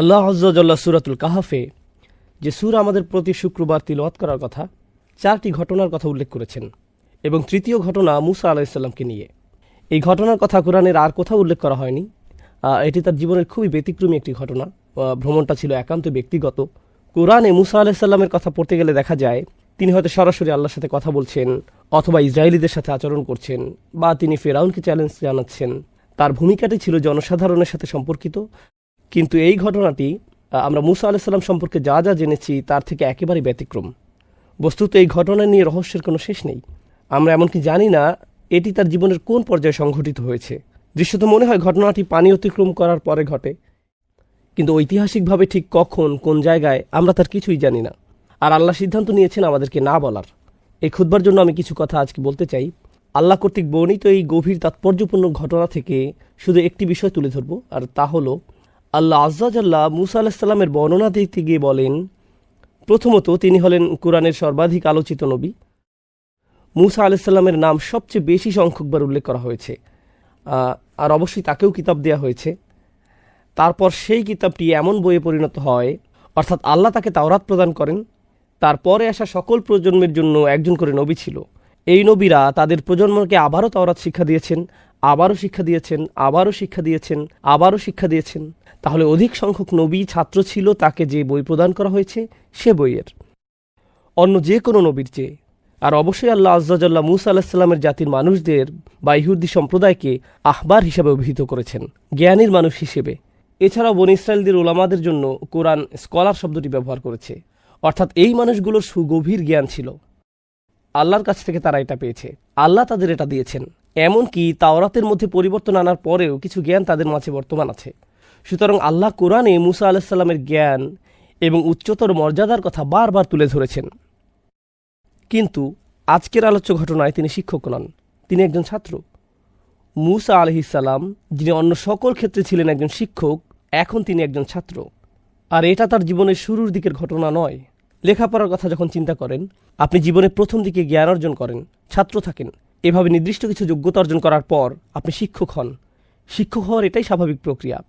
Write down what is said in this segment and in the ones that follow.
আল্লাহ আজ্লাহ সুরাতুল কাহাফে, যে সুর আমাদের প্রতি শুক্রবার তিলওয়াত করার কথা, চারটি ঘটনার কথা উল্লেখ করেছেন এবং তৃতীয় ঘটনা মুসা আলাহিসাল্লামকে নিয়ে। এই ঘটনার কথা কোরআনের আর কোথাও উল্লেখ করা হয়নি। এটি তার জীবনের খুবই ব্যতিক্রমী একটি ঘটনা। ভ্রমণটা ছিল একান্ত ব্যক্তিগত। কোরআনে মুসা আলাহিসাল্লামের কথা পড়তে গেলে দেখা যায়, তিনি হয়তো সরাসরি আল্লাহর সাথে কথা বলছেন অথবা ইসরায়েলিদের সাথে আচরণ করছেন বা তিনি ফেরাউনকে চ্যালেঞ্জ জানাচ্ছেন। তার ভূমিকাটি ছিল জনসাধারণের সাথে সম্পর্কিত। কিন্তু এই ঘটনাটি আমরা মুসা আলাহিসাল্লাম সম্পর্কে যা যা জেনেছি তার থেকে একেবারেই ব্যতিক্রম। বস্তুত এই ঘটনা নিয়ে রহস্যের কোনো শেষ নেই। আমরা এমনকি জানি না এটি তার জীবনের কোন পর্যায়ে সংঘটিত হয়েছে। দৃশ্যত মনে হয় ঘটনাটি পানি অতিক্রম করার পরে ঘটে। কিন্তু ঐতিহাসিকভাবে ঠিক কখন, কোন জায়গায়, আমরা তার কিছুই জানি না। আর আল্লাহ সিদ্ধান্ত নিয়েছেন আমাদেরকে না বলার। এই খুদবার জন্য আমি কিছু কথা আজকে বলতে চাই। আল্লাহ কর্তৃক বর্ণিত এই গভীর তাৎপর্যপূর্ণ ঘটনা থেকে শুধু একটি বিষয় তুলে ধরব, আর তা হলো আল্লাহ আজ্জাজাল্লাহ মুসা আলাহিসাল্লামের বর্ণনা দিতে গিয়ে বলেন, প্রথমত তিনি হলেন কোরআনের সর্বাধিক আলোচিত নবী। মুসা আলাইসাল্লামের নাম সবচেয়ে বেশি সংখ্যকবার উল্লেখ করা হয়েছে। আর অবশ্যই তাকেও কিতাব দেওয়া হয়েছে। তারপর সেই কিতাবটি এমন বইয়ে পরিণত হয়, অর্থাৎ আল্লাহ তাকে তাওরাত প্রদান করেন, তারপরে আসা সকল প্রজন্মের জন্য একজন করে নবী ছিল। এই নবীরা তাদের প্রজন্মকে আবারও তাওরাত শিক্ষা দিয়েছেন, আবারও শিক্ষা দিয়েছেন, আবারও শিক্ষা দিয়েছেন, আবারও শিক্ষা দিয়েছেন। তাহলে অধিক সংখ্যক নবী ছাত্র ছিল তাকে যে বই প্রদান করা হয়েছে, সে বইয়ের। অন্য যে কোনো নবীর চেয়ে। আর অবশ্যই আল্লাহ আজ্জাজাল্লাহ মুসা আলাহিসাল্লামের জাতির মানুষদের বা ইহুদি সম্প্রদায়কে আহবার হিসাবে অভিহিত করেছেন, জ্ঞানীর মানুষ হিসেবে। এছাড়াও বন ইসরায়েলদের ওলামাদের জন্য কোরআন স্কলার শব্দটি ব্যবহার করেছে। অর্থাৎ এই মানুষগুলোর সুগভীর জ্ঞান ছিল। আল্লাহর কাছ থেকে তারা এটা পেয়েছে। আল্লাহ তাদের এটা দিয়েছেন। এমনকি তাওরাতের মধ্যে পরিবর্তন আনার পরেও কিছু জ্ঞান তাদের মাঝে বর্তমান আছে। সুতরাং আল্লাহ কোরআনে মুসা আলাহিসাল্লামের জ্ঞান এবং উচ্চতর মর্যাদার কথা বারবার তুলে ধরেছেন। কিন্তু আজকের আলোচ্য ঘটনায় তিনি শিক্ষক নন, তিনি একজন ছাত্র। মুসা আলহিসাল্লাম যিনি অন্য সকল ক্ষেত্রে ছিলেন একজন শিক্ষক, এখন তিনি একজন ছাত্র। আর এটা তার জীবনের শুরুর দিকের ঘটনা নয়। লেখাপড়ার কথা যখন চিন্তা করেন, আপনি জীবনে প্রথম দিকে জ্ঞান অর্জন করেন, ছাত্র থাকেন। এভাবে নির্দিষ্ট কিছু যোগ্যতা অর্জন করার পর আপনি শিক্ষক হন। শিক্ষক হওয়ার এটাই স্বাভাবিক প্রক্রিয়া।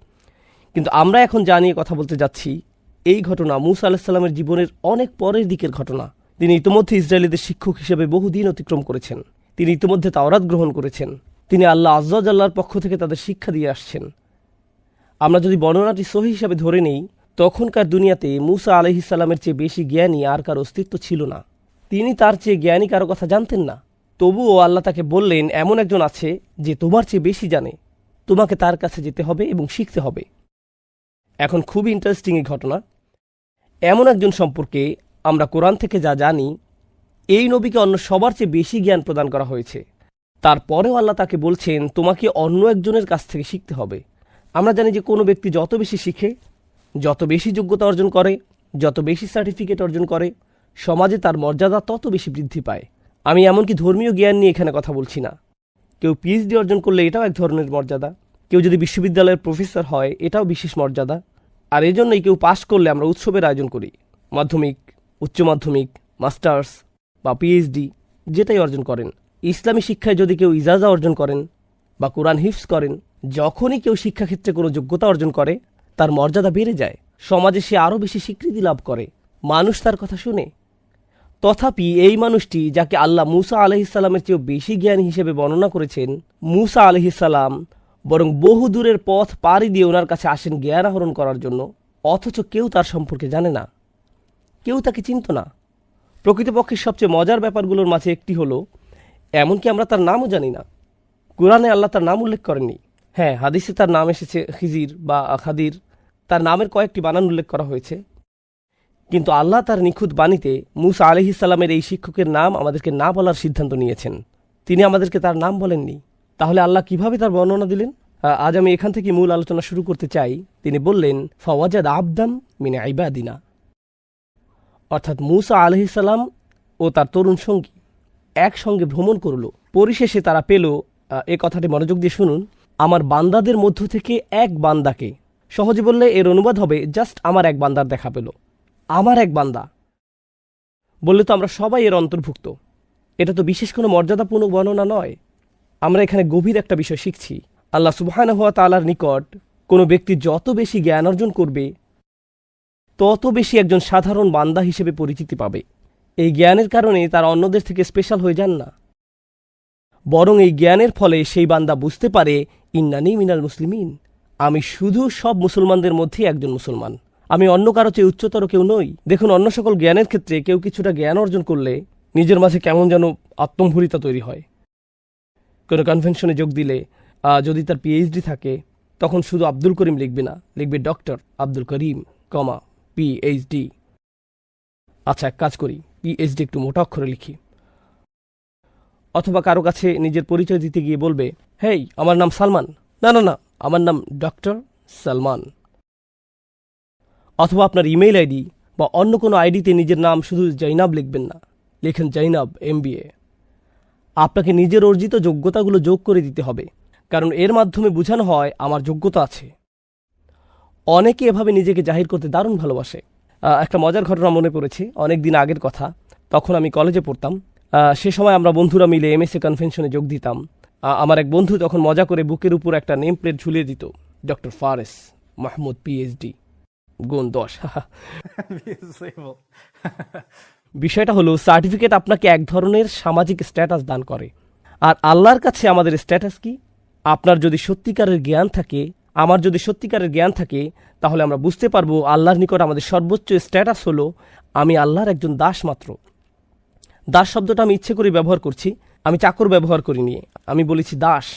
কিন্তু আমরা এখন যা নিয়ে কথা বলতে যাচ্ছি, এই ঘটনা মুসা আলাহিসাল্লামের জীবনের অনেক পরের দিকের ঘটনা। তিনি ইতিমধ্যে ইসরায়েলিদের শিক্ষক হিসেবে বহুদিন অতিক্রম করেছেন। তিনি ইতিমধ্যে তাওরাত গ্রহণ করেছেন। তিনি আল্লাহ আল্লাহর পক্ষ থেকে তাদের শিক্ষা দিয়ে আসছেন। আমরা যদি বর্ণনাটি সহি হিসাবে ধরে নেই, তখনকার দুনিয়াতে মুসা আলহিসাল্লামের চেয়ে বেশি জ্ঞানী আর কার অস্তিত্ব ছিল না। তিনি তার চেয়ে জ্ঞানী কারও কথা জানতেন না। তবুও আল্লাহ তাকে বললেন, এমন একজন আছে যে তোমার চেয়ে বেশি জানে। তোমাকে তার কাছে যেতে হবে এবং শিখতে হবে। এখন খুবই ইন্টারেস্টিং এই ঘটনা। এমন একজন সম্পর্কে আমরা কোরআন থেকে যা জানি, এই নবীকে অন্য সবার চেয়ে বেশি জ্ঞান প্রদান করা হয়েছে। তারপরেও আল্লাহ তাকে বলছেন, তোমাকে অন্য একজনের কাছ থেকে শিখতে হবে। আমরা জানি যে কোনো ব্যক্তি যত বেশি শিখে, যত বেশি যোগ্যতা অর্জন করে, যত বেশি সার্টিফিকেট অর্জন করে, সমাজে তার মর্যাদা তত বেশি বৃদ্ধি পায়। আমি এমনকি ধর্মীয় জ্ঞান নিয়ে এখানে কথা বলছি না। কেউ পিএইচডি অর্জন করলে এটাও এক ধরনের মর্যাদা। কেউ যদি বিশ্ববিদ্যালয়ের প্রফেসর হয়, এটাও বিশেষ মর্যাদা। আর এজন্যই কেউ পাশ করলে আমরা উৎসবের আয়োজন করি। মাধ্যমিক, উচ্চ মাধ্যমিক, মাস্টার্স বা পিএইচডি, যেটাই অর্জন করেন। ইসলামী শিক্ষায় যদি কেউ ইজাজা অর্জন করেন বা কোরআন হিফস করেন, যখনই কেউ শিক্ষাক্ষেত্রে কোনো যোগ্যতা অর্জন করে, তার মর্যাদা বেড়ে যায়। সমাজে সে আরও বেশি স্বীকৃতি লাভ করে। মানুষ তার কথা শুনে। তথাপি এই মানুষটি, যাকে আল্লাহ মুসা আলহিসাল্লামের চেয়েও বেশি জ্ঞানী হিসেবে বর্ণনা করেছেন, মুসা আলহিসাল্লাম বরং বহু দূরের পথ পাড়ি দিয়ে ওনার কাছে আসেন জ্ঞান আহরণ করার জন্য, অথচ কেউ তার সম্পর্কে জানে না। কেউ তাকে চিনত না। প্রকৃতপক্ষে সবচেয়ে মজার ব্যাপারগুলোর মাঝে একটি হলো, এমনকি আমরা তার নামও জানি না। কোরআনে আল্লাহ তার নাম উল্লেখ করেননি। হ্যাঁ হাদিসে তার নাম এসেছে খিজির বা খাদির। তার নামের কয়েকটি বানান উল্লেখ করা হয়েছে। কিন্তু আল্লাহ তার নিখুঁত বাণীতে মুসা আলহিসাল্লামের এই শিক্ষকের নাম আমাদেরকে না বলার সিদ্ধান্ত নিয়েছেন। তিনি আমাদেরকে তার নাম বলেননি। তাহলে আল্লাহ কীভাবে তার বর্ণনা দিলেন? আজ আমি এখান থেকে মূল আলোচনা শুরু করতে চাই। তিনি বললেন, ফওয়াজাদ আবদাম মিনে আইবাদিনা অর্থাৎ মুসা আলহিসাল্লাম ও তার তরুণ সঙ্গী একসঙ্গে ভ্রমণ করল। পরিশেষে তারা পেল এ কথাটি মনোযোগ দিয়ে শুনুন। আমার বান্দাদের মধ্য থেকে এক বান্দাকে। সহজে বললে, এর অনুবাদ হবে, জাস্ট আমার এক বান্দার দেখা পেল। আমার এক বান্দা? বললে তো আমরা সবাই এর অন্তর্ভুক্ত। এটা তো বিশেষ কোনো মর্যাদাপূর্ণ বর্ণনা নয়। আমরা এখানে গভীর একটা বিষয় শিখছি। আল্লাহ সুবহান হওয়া তালার নিকট কোনো ব্যক্তি যত বেশি জ্ঞান অর্জন করবে, তত বেশি একজন সাধারণ বান্দা হিসেবে পরিচিতি পাবে। এই জ্ঞানের কারণে তারা অন্যদের থেকে স্পেশাল হয়ে যান না। বরং এই জ্ঞানের ফলে সেই বান্দা বুঝতে পারে ইন্নানি মিনাল মুসলিমিন। আমি শুধু সব মুসলমানদের মধ্যে একজন মুসলমান। আমি অন্য কারও চেয়ে উচ্চতর কেউ নই। দেখুন, অন্য সকল জ্ঞানের ক্ষেত্রে কেউ কিছুটা জ্ঞান অর্জন করলে নিজের মাঝে কেমন যেন আত্মম্ভরিতা তৈরি হয়। কোনো কনভেনশনে যোগ দিলে যদি তার পিএইচডি থাকে, তখন শুধু আব্দুল করিম লিখবে না, লিখবে doctor Abdul Karim, comma PhD আচ্ছা এক কাজ করি পিএইচডি একটু মোটা অক্ষরে লিখি। অথবা কারও কাছে নিজের পরিচয় দিতে গিয়ে বলবে, হেই, আমার নাম সালমান। না না না, আমার নাম ডক্টর সালমান। অথবা আপনার ইমেইল আইডি বা অন্য কোনো আইডিতে নিজের নাম শুধু জৈনাব লিখবেন না, লেখেন জৈনাব এমবিএ আপনাকে নিজের অর্জিত যোগ্যতাগুলো যোগ করে দিতে হবে, কারণ এর মাধ্যমে বোঝানো হয় আমার যোগ্যতা আছে। অনেকে এভাবে নিজেকে জাহির করতে দারুণ ভালোবাসে। একটা মজার ঘটনা মনে পড়েছে, অনেক দিন আগের কথা। তখন আমি কলেজে পড়তাম। সে সময় আমরা বন্ধুরা মিলে এমএসএ কনভেনশনে যোগ দিতাম। আমার এক বন্ধু তখন মজা করে বুকের উপর একটা নেম প্লেট ঝুলিয়ে দিত ডক্টর ফারেস মাহমুদ পিএইচডি গুণ দশ. বিষয়টা হলো, সার্টিফিকেট আপনাকে এক ধরনের সামাজিক স্ট্যাটাস দান করে। আর আল্লাহর কাছে আমাদের স্ট্যাটাস কি? আপনার যদি সত্যিকারের জ্ঞান থাকে, আমার যদি সত্যিকারের জ্ঞান থাকে, তাহলে আমরা বুঝতে পারব আল্লাহর নিকট আমাদের সর্বোচ্চ স্ট্যাটাস হলো, আমি আল্লাহর একজন দাস মাত্র। দাস শব্দটা আমি ইচ্ছে করে ব্যবহার করছি, আমি চাকর ব্যবহার করিনি, আমি বলেছি দাস।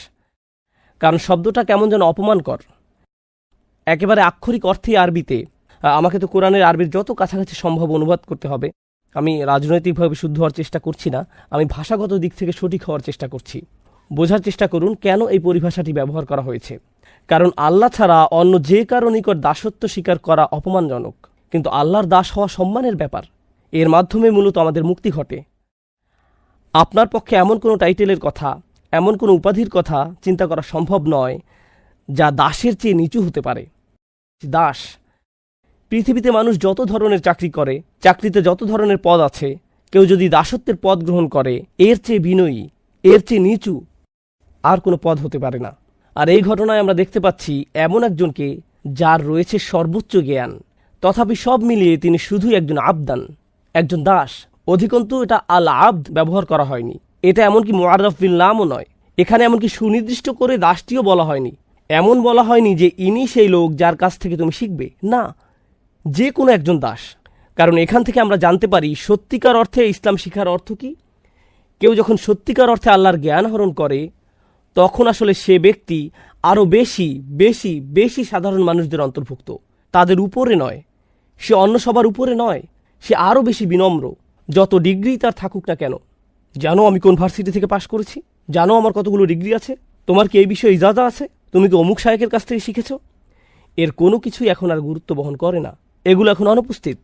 কারণ শব্দটা কেমন যেন অপমানকর। একেবারে আক্ষরিক অর্থে আরবিতে আমাকে তো কোরআনের আরবির যত কাছাকাছি সম্ভব অনুবাদ করতে হবে। আমি রাজনৈতিকভাবে শুদ্ধ হওয়ার চেষ্টা করছি না, আমি ভাষাগত দিক থেকে সঠিক হওয়ার চেষ্টা করছি। বোঝার চেষ্টা করুন কেন এই পরিভাষাটি ব্যবহার করা হয়েছে। কারণ আল্লাহ ছাড়া অন্য যে কারও নিকট দাসত্ব স্বীকার করা অপমানজনক। কিন্তু আল্লাহর দাস হওয়া সম্মানের ব্যাপার। এর মাধ্যমে মূলত আমাদের মুক্তি ঘটে। আপনার পক্ষে এমন কোনো টাইটেলের কথা, এমন কোনো উপাধির কথা চিন্তা করা সম্ভব নয়, যা দাসের চেয়ে নিচু হতে পারে। দাস পৃথিবীতে মানুষ যত ধরনের চাকরি করে, চাকরিতে যত ধরনের পদ আছে, কেউ যদি দাসত্বের পদ গ্রহণ করে, এর চেয়ে বিনয়ী, এর চেয়ে নিচু আর কোনো পদ হতে পারে না। আর এই ঘটনায় আমরা দেখতে পাচ্ছি এমন একজনকে যার রয়েছে সর্বোচ্চ জ্ঞান। তথাপি সব মিলিয়ে তিনি শুধুই একজন আবদান, একজন দাস। অধিকন্তু এটা আল আবদ ব্যবহার করা হয়নি। এটা এমনকি মোয়াররফ বিল নামও নয়। এখানে এমনকি সুনির্দিষ্ট করে দাসটিও বলা হয়নি। এমন বলা হয়নি যে ইনি সেই লোক যার কাছ থেকে তুমি শিখবে। না যে কোনো একজন দাস। কারণ এখান থেকে আমরা জানতে পারি, সত্যিকার অর্থে ইসলাম শিখার অর্থ কি? কেউ যখন সত্যিকার অর্থে আল্লাহর জ্ঞান আহরণ করে, তখন আসলে সে ব্যক্তি আরও বেশি বেশি বেশি সাধারণ মানুষদের অন্তর্ভুক্ত। তাদের উপরে নয়। সে অন্য সবার উপরে নয়। সে আরও বেশি বিনম্র। যত ডিগ্রি তার থাকুক না কেন। জানো আমি কোন ভার্সিটি থেকে পাশ করেছি? জানো আমার কতগুলো ডিগ্রি আছে? তোমার কি এই বিষয়ে ইজাজা আছে? তুমি কি অমুক সাহেকের কাছ থেকে শিখেছ? এর কোনো কিছুই এখন আর গুরুত্ব বহন করে না। এগুলো এখন অনুপস্থিত।